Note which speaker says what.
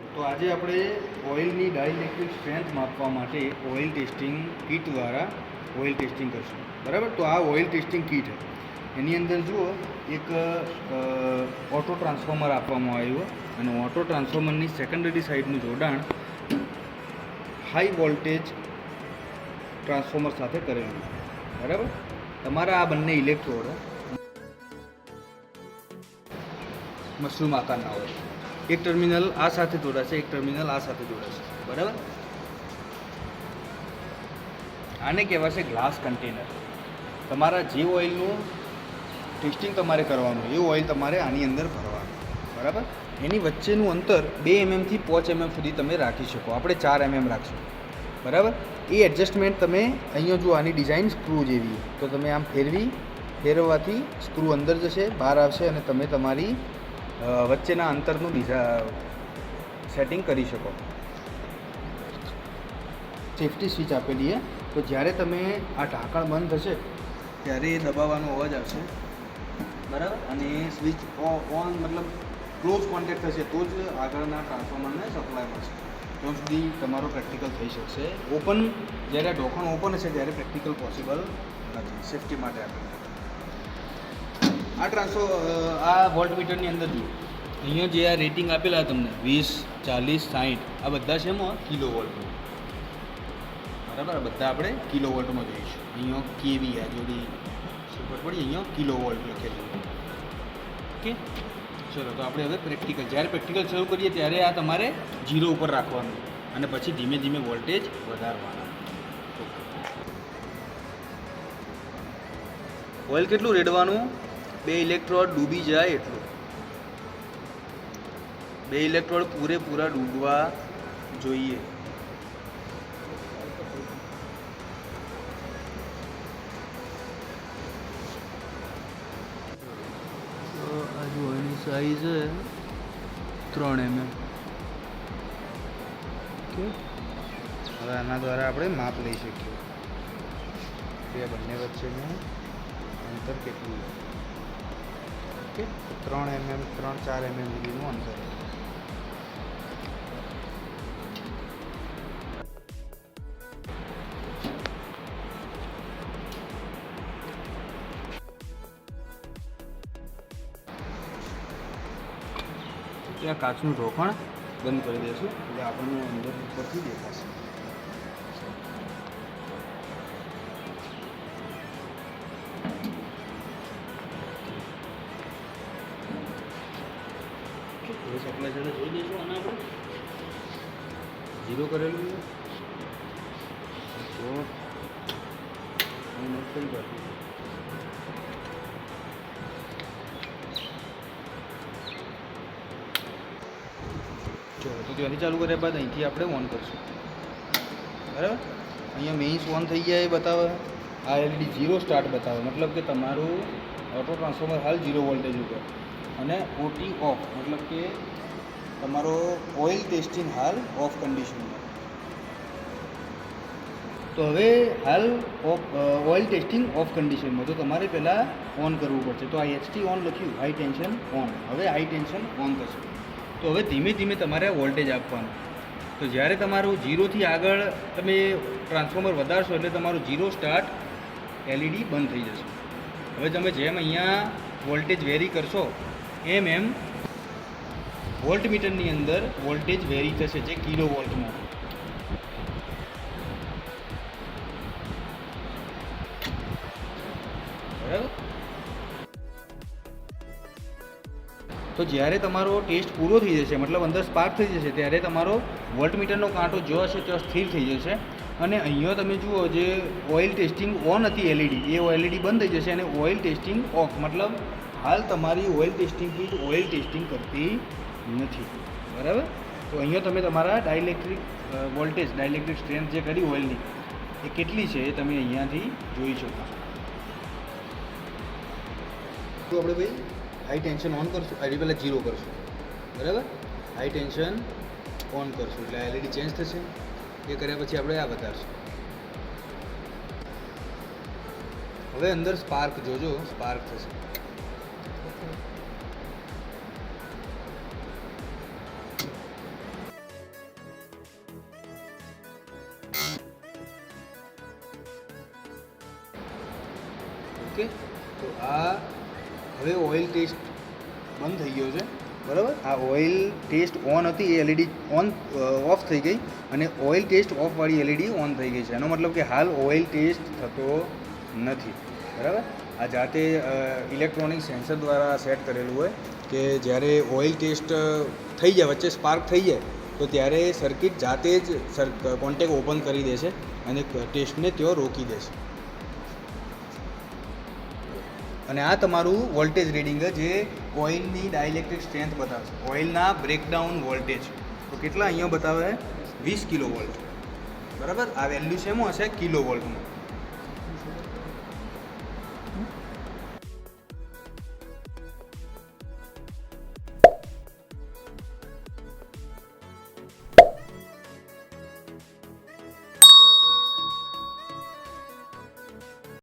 Speaker 1: તો આજે આપણે ઓઇલની ડાયલેક્ટ્રિક સ્ટ્રેન્થ માપવા માટે ઓઇલ ટેસ્ટિંગ કીટ દ્વારા ઓઇલ ટેસ્ટિંગ કરશું. બરાબર? તો આ ઓઇલ ટેસ્ટિંગ કીટ એની અંદર જુઓ, એક ઓટો ટ્રાન્સફોર્મર આપવામાં આવ્યું અને ઓટો ટ્રાન્સફોર્મરની સેકન્ડરી સાઈડનું જોડાણ હાઈ વોલ્ટેજ ટ્રાન્સફોર્મર સાથે કરેલું બરાબર? તમારા આ બંને ઇલેક્ટ્રોડ મશરૂમ આકારના હોય એક ટર્મિનલ આ સાથે જોડાશે, એક ટર્મિનલ આ સાથે જોડાશે. બરાબર? આને કહેવાશે ગ્લાસ કન્ટેનર તમારા જે ઓઇલનું ટેસ્ટિંગ તમારે કરવાનું, એ ઓઇલ તમારે આની અંદર ભરવાનું. બરાબર? એની વચ્ચેનું અંતર બે એમએમથી પાંચ એમએમ સુધી તમે રાખી શકો. આપણે ચાર એમએમ રાખશું. બરાબર? એ એડજસ્ટમેન્ટ તમે અહીંયા જો આની ડિઝાઇન સ્ક્રૂ જેવી, તો તમે આમ ફેરવી, ફેરવવાથી સ્ક્રૂ અંદર જશે, બહાર આવશે અને તમે તમારી વચ્ચેના અંતરનું ડિઝા સેટિંગ કરી શકો. સેફ્ટી સ્વિચ આપેલી છે તો જ્યારે તમે આ ઢાંકણ બંધ થશે, ત્યારે એ દબાવવાનો અવાજ આવશે. બરાબર? અને એ સ્વિચ ઓન મતલબ ક્લોઝ કોન્ટેક્ટ થશે, તો જ આગળના ટ્રાન્સફોર્મરને સપ્લાય મળશે. ત્યાં સુધી તમારો પ્રેક્ટિકલ થઈ શકશે. ઓપન જ્યારે ઢોકણ ઓપન હશે, ત્યારે પ્રેક્ટિકલ પોસિબલ નથી. સેફટી માટે આપણે આ ટ્રાન્સફો આ વોલ્ટ મીટરની અંદર જુઓ. અહીંયા જે આ રેટિંગ આપેલા તમને, વીસ, ચાલીસ સાઠ આ બધા છે એમાં કિલો વોલ્ટમાં. બરાબર? બધા આપણે કિલો વોલ્ટમાં જોઈશું. અહીંયા કેવી આ જોડી ખબર પડી? અહીંયા કિલો વોલ્ટ લખેલું ઓકે? ચલો, તો આપણે હવે પ્રેક્ટિકલ જ્યારે પ્રેક્ટિકલ શરૂ કરીએ, ત્યારે આ તમારે જીરો ઉપર રાખવાનું. અને પછી ધીમે ધીમે વોલ્ટેજ વધારવાના. ઓઇલ કેટલું રેડવાનું? બે ઇલેક્ટ્રોડ ડૂબી જાય એટલું. બે ઇલેક્ટ્રોડ પૂરેપૂરા ડૂબવા જોઈએ. સાઈઝ ત્રણ એમ ઓકે. હવે આના દ્વારા આપણે માપ લઈ શકીએ. બે બંને વચ્ચેનું અંતર કેટલું છે ત્રણ એમએમ, ત્રણ ચાર એમએમ સુધીનું અંતર ત્યાં કાચનું ઢોકણ બંધ કરી દઈશું. એટલે આપણને અંદર ઉપરથી દેખાશે. સપ્લાય જોઈ દઈશું આને આપણે ઝીરો કરેલું તો કરી ચલો તો ત્યાંથી ચાલુ કર્યા બાદ અહીંથી આપણે ઓન કરીશું. બરાબર? અહીંયા મેઇન્સ ઓન થઈ ગયા એ બતાવે. આ એલઈડી ઝીરો સ્ટાર્ટ બતાવે. મતલબ કે તમારું ઓટો ટ્રાન્સફોર્મર હાલ ઝીરો વોલ્ટેજ ઉપર. અને ઓટી ઓફ મતલબ કે તમારો ઓઇલ ટેસ્ટિંગ હાલ ઓફ કન્ડિશનમાં તો હવે હાલ ઓફ ઓઇલ ટેસ્ટિંગ ઓફ કન્ડિશનમાં તો તમારે પહેલાં ઓન કરવું પડશે. તો આ એચટી ઓન લખ્યું હાઈ ટેન્શન ઓન હવે હાઈ ટેન્શન ઓન થશે. તો હવે ધીમે ધીમે તમારે વોલ્ટેજ આપવાનું. તો જ્યારે તમારું જીરોથી આગળ તમે ટ્રાન્સફોર્મર વધારશો એટલે તમારું જીરો સ્ટાર્ટ એલઈડી બંધ થઈ જશે. હવે તમે જેમ અહીંયા વોલ્ટેજ વેરી કરશો, એમ એમ વોલ્ટ મીટરની અંદર વોલ્ટેજ વેરી થશે જે કિલો વોલ્ટમાં. તો જ્યારે તમારો ટેસ્ટ પૂરો થઈ જશે, મતલબ અંદર સ્પાર્ક થઈ જશે, ત્યારે તમારો વોલ્ટ મીટરનો કાંટો જો હશે તો સ્થિર થઈ જશે. અને અહીંયા તમે જુઓ જે ઓઇલ ટેસ્ટિંગ ઓન હતી એલઈડી, એ એલઈડી બંધ થઈ જશે અને ઓઇલ ટેસ્ટિંગ ઓફ, મતલબ હાલ તમારી oil testing kit oil testing કરતી નથી. બરાબર? તો અહીંયા તમે તમારા ડાયલેક્ટ્રિક વોલ્ટેજ ડાયલેક્ટ્રિક સ્ટ્રેન્થ જે કરી ઓઇલની એ કેટલી છે એ તમે અહીંયાથી જોઈ શકો તો આપણે ભાઈ? હાઈ ટેન્શન ઓન કરશું. એની પહેલાં જીરો કરશું. બરાબર? હાઈ ટેન્શન ઓન કરશું. એટલે એલઈડી ચેન્જ થશે. એ કર્યા પછી આપણે આ વધારશું. હવે અંદર સ્પાર્ક જોજો. સ્પાર્ક થશે. ઓકે, તો આ હવે ઓઇલ ટેસ્ટ બંધ થઈ ગયો છે, બરાબર? આ ઓઇલ ટેસ્ટ ઓન હતી, એ એલઈડી ઓન ઓફ થઈ ગઈ અને ઓઇલ ટેસ્ટ ઓફવાળી એલઈડી ઓન થઈ ગઈ છે. એનો મતલબ કે હાલ ઓઇલ ટેસ્ટ થતો નથી, બરાબર? આ જાતે ઇલેક્ટ્રોનિક સેન્સર દ્વારા સેટ કરેલું હોય કે જ્યારે ઓઇલ ટેસ્ટ થઈ જાય, વચ્ચે સ્પાર્ક થઈ જાય તો ત્યારે સર્કિટ જાતે જ કોન્ટેક ઓપન કરી દેશે અને ટેસ્ટને તેઓ રોકી દેશે. અને આ તમારું વોલ્ટેજ રીડિંગ જે ઓઇલની ડાયલેક્ટ્રિક સ્ટ્રેન્થ બતાવશે. ઓઇલના બ્રેકડાઉન વોલ્ટેજ તો કેટલા અહીંયા બતાવે? વીસ કિલો વોલ્ટ બરાબર? આ વેલ્યુ શેમાં હશે? કિલો વોલ્ટમાં